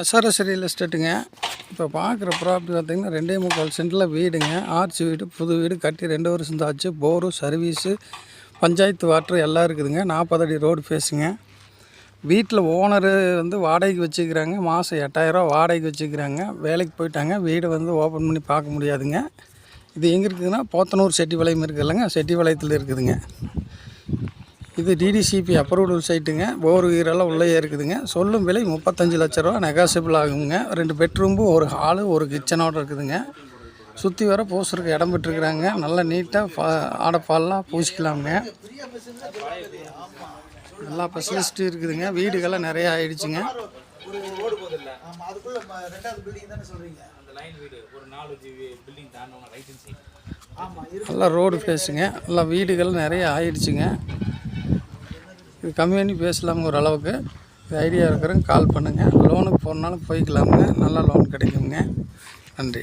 SRS real எஸ்டேட்டுங்க இப்போ பார்க்குற property பார்த்தீங்கன்னா ரெண்டே முக்கால் சென்டில் வீடுங்க. ஆர்ச் வீடு புது வீடு கட்டி ரெண்டு வருஷம் தாச்சு. போரு சர்வீஸு பஞ்சாயத்து வாட்ரு எல்லாம் இருக்குதுங்க. நாற்பது அடி ரோடு ஃபேஸுங்க. வீட்டில் ஓனரு வந்து வாடகைக்கு வச்சுக்கிறாங்க. மாதம் எட்டாயிரரூவா வாடகைக்கு வச்சுக்கிறாங்க. வேலைக்கு போயிட்டாங்க. வீடு வந்து ஓப்பன் பண்ணி பார்க்க முடியாதுங்க. இது எங்கே இருக்குதுன்னா போத்தனூர் செட்டிபாளையம் இருக்குது இல்லைங்க செட்டிபாளையத்தில் இருக்குதுங்க. இது டிடிசிபி அப்ரூவ்டு சைட்டுங்க போர் வீரெல்லாம் உள்ளே இருக்குதுங்க. சொல்லும் விலை முப்பத்தஞ்சு லட்ச ரூபா நெகாசிபிள் ஆகுங்க. ரெண்டு பெட்ரூம்பு ஒரு ஹாலு ஒரு கிச்சனோட இருக்குதுங்க. சுற்றி வர பூசுறதுக்கு இடம் விட்டுருக்குறாங்க நல்லா நீட்டாக பா ஆடைப்பால்லாம் பூசிக்கலாமுங்க. எல்லா ஃபெசிலிஸ்ட்டும் இருக்குதுங்க. வீடுகள்லாம் நிறையா ஆயிடுச்சுங்க. நல்லா ரோடு ஃபேஸுங்க நல்லா வீடுகள் நிறைய ஆயிடுச்சுங்க. இது கம்மி பண்ணி பேசலாமுங்க ஓரளவுக்கு இது ஐடியா இருக்கிறவங்க கால் பண்ணுங்கள் லோனுக்கு போனாலும் போய்க்கலாமுங்க. நல்லா லோன் கிடைக்குங்க நன்றி.